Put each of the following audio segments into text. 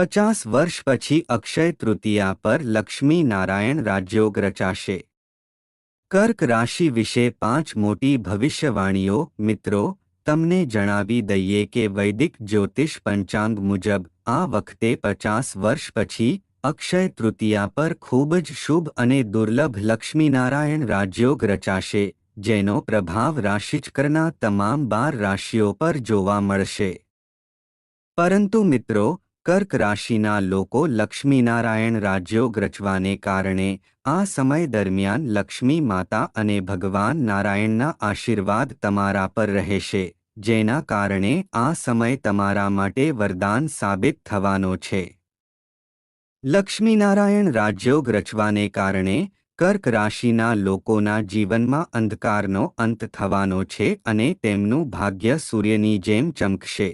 પચાસ વર્ષ પછી અક્ષય તૃતીયા પર લક્ષ્મી નારાયણ રાજયોગ રચાશે. કર્ક રાશિ વિશે પાંચ મોટી ભવિષ્યવાણીઓ, મિત્રો, તમને જણાવી દઈએ કે વૈદિક જ્યોતિષ પંચાંગ મુજબ, આ વખતે પચાસ વર્ષ પછી, અક્ષય તૃતીયા પર ખૂબ જ શુભ અને દુર્લભ લક્ષ્મીનારાયણ રાજયોગ રચાશે, જેનો પ્રભાવ રાશિચક્રના તમામ બાર રાશિઓ પર જોવા મળશે. પરંતુ મિત્રો કર્ક રાશિના લોકો લક્ષ્મીનારાયણ રાજયોગ રચવાને કારણે આ સમય દરમિયાન લક્ષ્મી માતા અને ભગવાન નારાયણના આશીર્વાદ તમારા પર રહેશે, જેના કારણે આ સમય તમારા માટે વરદાન સાબિત થવાનો છે. લક્ષ્મીનારાયણ રાજયોગ રચવાને કારણે કર્ક રાશિના લોકોના જીવનમાં અંધકારનો અંત થવાનો છે અને તેમનું ભાગ્ય સૂર્યની જેમ ચમકશે.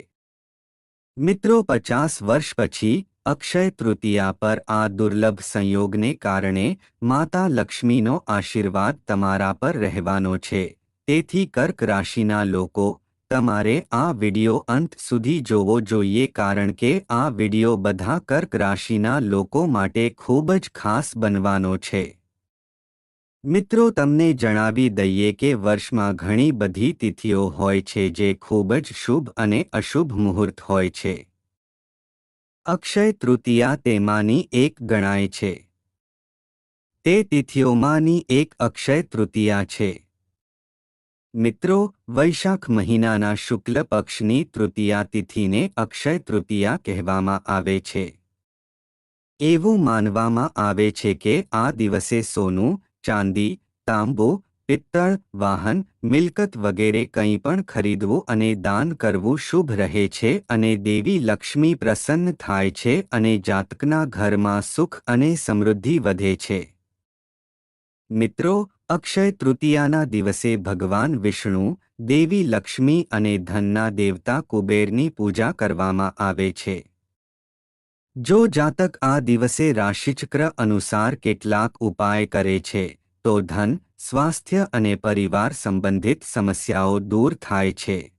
મિત્રો, પચાસ વર્ષ પછી અક્ષય તૃતીયા પર આ દુર્લભ સંયોગને કારણે માતા લક્ષ્મીનો આશીર્વાદ તમારા પર રહેવાનો છે. તેથી કર્ક રાશિના લોકો, તમારે આ વિડિયો અંત સુધી જોવો જોઈએ કારણ કે આ વિડિયો બધા કર્ક રાશિના લોકો માટે ખૂબ જ ખાસ બનવાનો છે. મિત્રો, તમને જણાવી દઈએ કે વર્ષમાં ઘણી બધી તિથિઓ હોય છે જે ખૂબ જ શુભ અને અશુભ મુહૂર્ત હોય છે. અક્ષય તૃતીયા તેમાંની એક ગણાય છે. તે તિથિઓમાંની એક અક્ષય તૃતીયા છે. મિત્રો, વૈશાખ મહિનાના શુક્લ પક્ષની તૃતીયા તિથિને અક્ષય તૃતીયા કહેવામાં આવે છે. એવું માનવામાં આવે છે કે આ દિવસે સોનું ચાંદી, તાંબો, પિત્તળ, વાહન, મિલકત વગેરે કંઈ પણ ખરીદવું અને દાન કરવું શુભ રહે છે અને દેવી લક્ષ્મી પ્રસન્ન થાય છે અને જાતકના ઘરમાં સુખ અને સમૃદ્ધિ વધે છે. મિત્રો, અક્ષય તૃતીયાના દિવસે ભગવાન વિષ્ણુ, દેવી લક્ષ્મી અને ધનના દેવતા કુબેરની પૂજા કરવામાં આવે છે. જો જાતક આ દિવસે રાશિચક્ર અનુસાર કેટલાક ઉપાય કરે છે, તો ધન, સ્વાસ્થ્ય અને પરિવાર સંબંધિત સમસ્યાઓ દૂર થાય છે.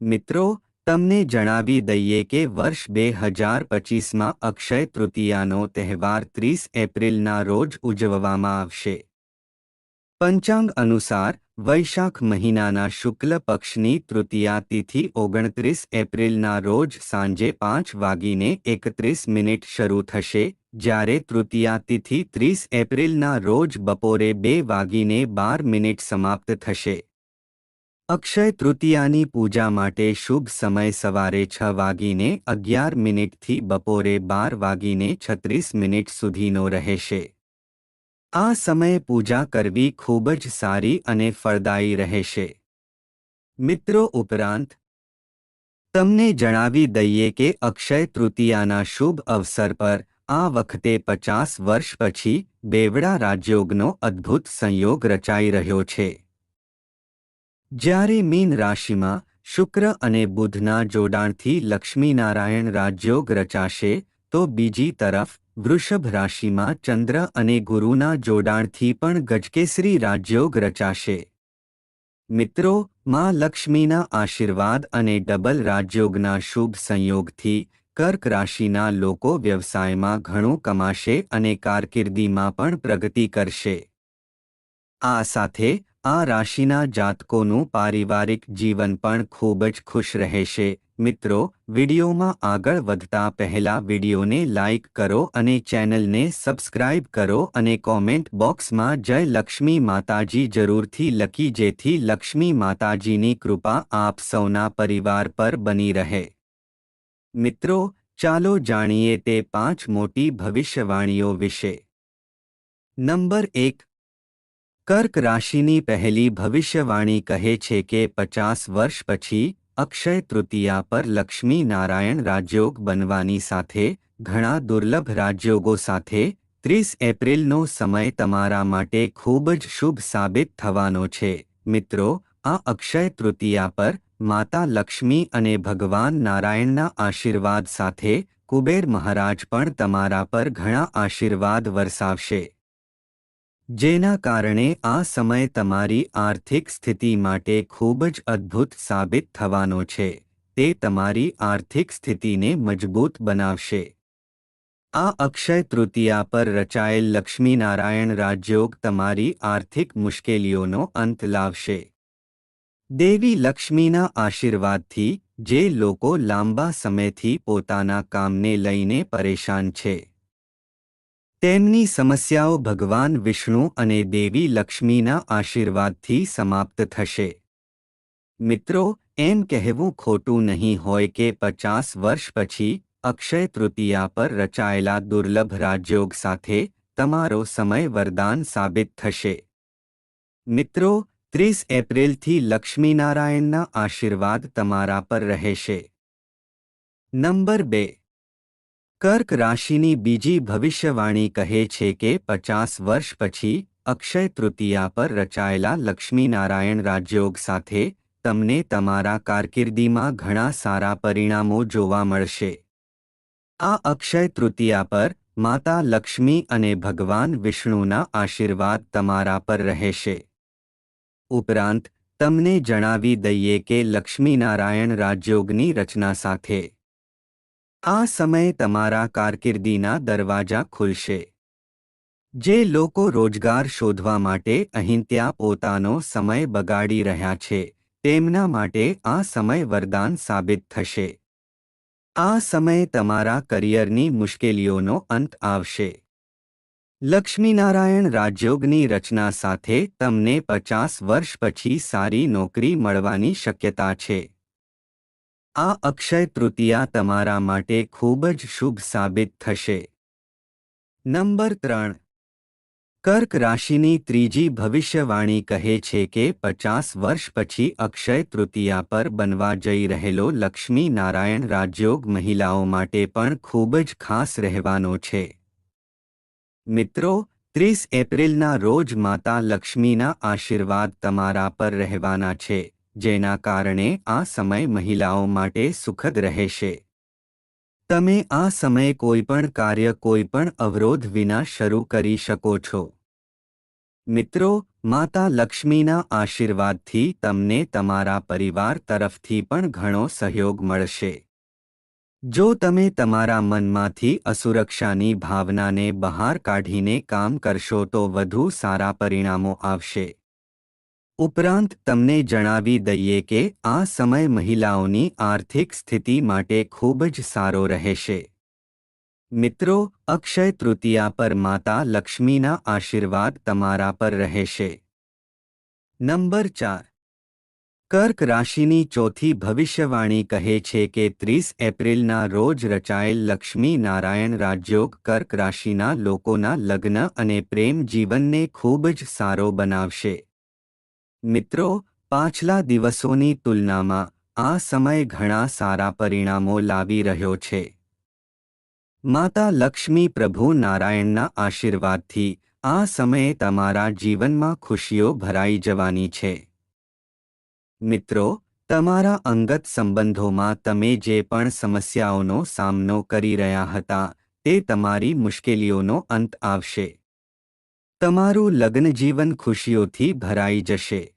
મિત્રો, તમને જણાવી દઈએ કે વર્ષ બે હજાર પચીસમાં અક્ષય તૃતીયાનો તહેવાર ત્રીસ એપ્રિલના રોજ ઉજવવામાં આવશે. પંચાંગ અનુસાર વૈશાખ મહિનાના શુક્લ પક્ષની તૃતીયા તિથિ ઓગણત્રીસ એપ્રિલના રોજ સાંજે પાંચ વાગીને એકત્રીસ મિનિટ શરૂ થશે, જ્યારે તૃતીયા તિથિ ત્રીસ એપ્રિલના રોજ બપોરે બે વાગીને બાર મિનિટ સમાપ્ત થશે. અક્ષય તૃતીયાની પૂજા માટે શુભ સમય સવારે છ વાગીને અગિયાર મિનિટથી બપોરે બાર વાગીને છત્રીસ મિનિટ સુધીનો રહેશે. આ સમયે પૂજા કરવી ખૂબ જ સારી અને ફળદાયી રહેશે. મિત્રો ઉપરાંત, તમને જણાવી દઈએ કે અક્ષય તૃતીયાના શુભ અવસર પર આ વખતે પચાસ વર્ષ પછી બેવડા રાજયોગનો અદ્ભુત સંયોગ રચાઈ રહ્યો છે. જ્યારે મીન રાશિમાં શુક્ર અને બુધના જોડાણથી લક્ષ્મીનારાયણ રાજયોગ રચાશે, તો બીજી તરફ વૃષભ રાશિમાં ચંદ્ર અને ગુરુના જોડાણથી પણ ગજકેસરી રાજયોગ રચાશે. મિત્રો, માં લક્ષ્મીના આશીર્વાદ અને ડબલ રાજયોગના શુભ સંયોગથી કર્ક રાશિના લોકો વ્યવસાયમાં ઘણું કમાશે અને કારકિર્દીમાં પણ પ્રગતિ કરશે. આ સાથે આ રાશિના જાતકોનું પારિવારિક જીવન પણ ખૂબ જ ખુશ રહેશે. મિત્રો, વિડીયોમાં આગળ વધતા પહેલા વિડીયોને લાઇક કરો અને ચેનલને સબસ્ક્રાઇબ કરો અને કોમેન્ટ બોક્સમાં જય લક્ષ્મી માતાજી જરૂરથી લખી જેથી લક્ષ્મી માતાજીની કૃપા આપ સૌના પરિવાર પર બની રહે. મિત્રો, ચાલો જાણીએ તે પાંચ મોટી ભવિષ્યવાણીઓ વિશે. નંબર એક કર્ક રાશિની પહેલી ભવિષ્યવાણી કહે છે કે પચાસ વર્ષ પછી અક્ષય તૃતીયા પર લક્ષ્મી નારાયણ રાજયોગ બનવાની સાથે ઘણા દુર્લભ રાજયોગો સાથે ત્રીસ એપ્રિલનો સમય તમારા માટે ખૂબ જ શુભ સાબિત થવાનો છે. મિત્રો, આ અક્ષય તૃતીયા પર માતા લક્ષ્મી અને ભગવાન નારાયણના આશીર્વાદ સાથે કુબેર મહારાજ પણ તમારા પર ઘણા આશીર્વાદ વરસાવશે. જેના કારણે આ સમય તમારી આર્થિક સ્થિતિ માટે ખૂબ જ અદ્ભુત સાબિત થવાનો છે. તે તમારી આર્થિક સ્થિતિને મજબૂત બનાવશે. આ અક્ષય તૃતીયા પર રચાયેલ લક્ષ્મીનારાયણ રાજયોગ તમારી આર્થિક મુશ્કેલીઓનો અંત લાવશે. દેવી લક્ષ્મીના આશીર્વાદથી, જે લોકો લાંબા સમયથી પોતાના કામને લઈને પરેશાન છે. તેમની સમસ્યાઓ ભગવાન વિષ્ણુ અને દેવી લક્ષ્મીના આશીર્વાદથી સમાપ્ત થશે. મિત્રો, એમ કહેવું ખોટું નહીં હોય કે પચાસ વર્ષ પછી અક્ષય તૃતીયા પર રચાયેલા દુર્લભ રાજયોગ સાથે તમારો સમય વરદાન સાબિત થશે. મિત્રો, ત્રીસ એપ્રિલથી લક્ષ્મીનારાયણના આશીર્વાદ તમારા પર રહેશે. નંબર બે કર્ક રાશિની બીજી ભવિષ્યવાણી કહે છે કે પચાસ વર્ષ પછી અક્ષય તૃતીયા પર રચાયેલા લક્ષ્મીનારાયણ રાજયોગ સાથે તમને તમારા કારકિર્દીમાં ઘણા સારા પરિણામો જોવા મળશે. આ અક્ષય તૃતીયા પર માતા લક્ષ્મી અને ભગવાન વિષ્ણુના આશીર્વાદ તમારા પર રહેશે. ઉપરાંત, તમને જણાવી દઈએ કે લક્ષ્મીનારાયણ રાજયોગની રચના સાથે આ સમયે તમારા કારકિર્દીના દરવાજા ખુલશે. જે લોકો રોજગાર શોધવા માટે અહીં ત્યાં પોતાનો સમય બગાડી રહ્યા છે, તેમના માટે આ સમય વરદાન સાબિત થશે. આ સમયે તમારા કરિયરની મુશ્કેલીઓનો અંત આવશે. લક્ષ્મીનારાયણ રાજયોગની રચના સાથે તમને પચાસ વર્ષ પછી સારી નોકરી મળવાની શક્યતા છે. આ અક્ષય તૃતીયા તમારા માટે ખૂબ જ શુભ સાબિત થશે. નંબર ત્રણ. કર્ક રાશિની ત્રીજી ભવિષ્યવાણી કહે છે કે પચાસ વર્ષ પછી અક્ષય તૃતીયા પર બનવા જઈ રહેલો લક્ષ્મી નારાયણ રાજયોગ મહિલાઓ માટે પણ ખૂબ જ ખાસ રહેવાનો છે. મિત્રો, ત્રીસ એપ્રિલના રોજ માતા લક્ષ્મીના આશીર્વાદ તમારા પર રહેવાના છે. જેના કારણે આ સમય મહિલાઓ માટે સુખદ રહેશે. તમે આ સમયે કોઈપણ કાર્ય, કોઈપણ અવરોધ વિના શરૂ કરી શકો છો. મિત્રો, માતા લક્ષ્મીના આશીર્વાદથી તમને તમારા પરિવાર તરફથી પણ ઘણો સહયોગ મળશે. જો તમે તમારા મનમાંથી અસુરક્ષાની ભાવનાને બહાર કાઢીને કામ કરશો તો વધુ સારા પરિણામો આવશે. ઉપરાંત તમને જણાવી દઈએ કે આ સમય મહિલાઓની આર્થિક સ્થિતિ માટે ખૂબ જ સારો રહેશે. મિત્રો, અક્ષય તૃતીયા પર માતા લક્ષ્મીના આશીર્વાદ તમારા પર રહેશે. નંબર ચાર. કર્ક રાશિની ચોથી ભવિષ્યવાણી કહે છે કે ત્રીસ એપ્રિલના રોજ રચાયેલ લક્ષ્મી નારાયણ રાજયોગ કર્ક રાશિના લોકોના લગ્ન અને પ્રેમ જીવનને ખૂબ જ સારો બનાવશે. મિત્રો, પાછલા દિવસોની તુલનામાં આ સમય ઘણા સારા પરિણામો લાવી રહ્યો છે. માતા લક્ષ્મી પ્રભુ નારાયણના આશીર્વાદથી આ સમયે તમારા જીવનમાં ખુશીઓ ભરાઈ જવાની છે. મિત્રો, તમારા અંગત સંબંધોમાં તમે જે પણ સમસ્યાઓનો સામનો કરી રહ્યા હતા, તે તમારી મુશ્કેલીઓનો અંત આવશે. તમારું લગ્નજીવન ખુશીઓથી ભરાઈ જશે.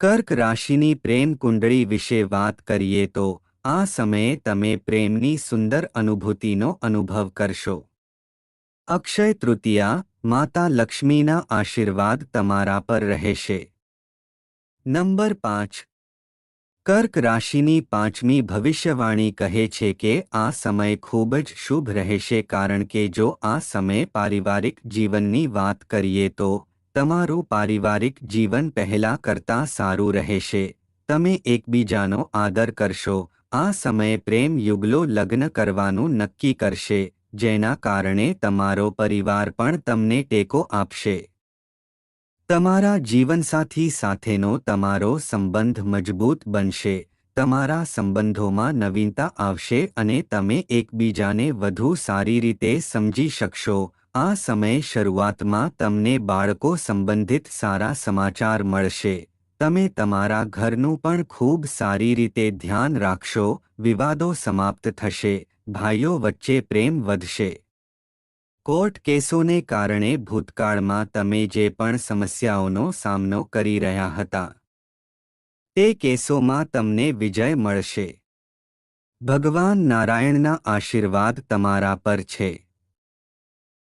કર્ક રાશિની પ્રેમ કુંડળી વિશે વાત કરીએ તો, આ સમયે તમે પ્રેમની સુંદર અનુભૂતિનો અનુભવ કરશો. અક્ષય તૃતીયા, માતા લક્ષ્મીના આશીર્વાદ તમારા પર રહેશે. નંબર પાંચ. કર્ક રાશિની પાંચમી ભવિષ્યવાણી કહે છે કે, આ સમય ખૂબ જ શુભ રહેશે કારણ કે જો આ સમયે પારિવારિક જીવનની વાત કરીએ તો તમારું પારિવારિક જીવન પહેલા કરતાં સારું રહેશે. તમે એકબીજાનો આદર કરશો. આ સમયે પ્રેમ યુગલો લગ્ન કરવાનું નક્કી કરશે, જેના કારણે તમારો પરિવાર પણ તમને ટેકો આપશે. તમારા જીવનસાથી સાથેનો તમારો સંબંધ મજબૂત બનશે. તમારા સંબંધોમાં નવીનતા આવશે અને તમે એકબીજાને વધુ સારી રીતે સમજી શકશો. આ સમયે શરૂઆતમાં તમને બાળકો સંબંધિત સારા સમાચાર મળશે. તમે તમારા ઘરનું પણ ખૂબ સારી રીતે ધ્યાન રાખશો, વિવાદો સમાપ્ત થશે, ભાઈઓ વચ્ચે પ્રેમ વધશે. કોર્ટ કેસોને કારણે ભૂતકાળમાં તમે જે પણ સમસ્યાઓનો સામનો કરી રહ્યા હતા, તે કેસોમાં તમને વિજય મળશે. ભગવાન નારાયણના આશીર્વાદ તમારા પર છે.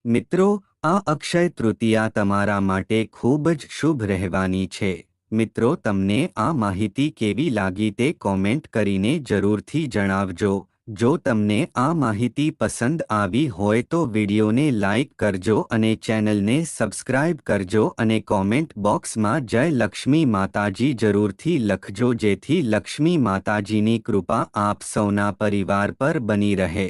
મિત્રો, આ અક્ષય તૃતીયા તમારા માટે ખૂબ જ શુભ રહેવાની છે. મિત્રો, તમને આ માહિતી કેવી લાગી તે કોમેન્ટ કરીને જરૂરથી જણાવજો. જો તમને આ માહિતી પસંદ આવી હોય તો વિડીયોને લાઇક કરજો અને ચેનલને સબસ્ક્રાઇબ કરજો અને કોમેન્ટ બોક્સમાં જય લક્ષ્મી માતાજી જરૂરથી લખજો જેથી લક્ષ્મી માતાજીની કૃપા આપ સૌના પરિવાર પર બની રહે.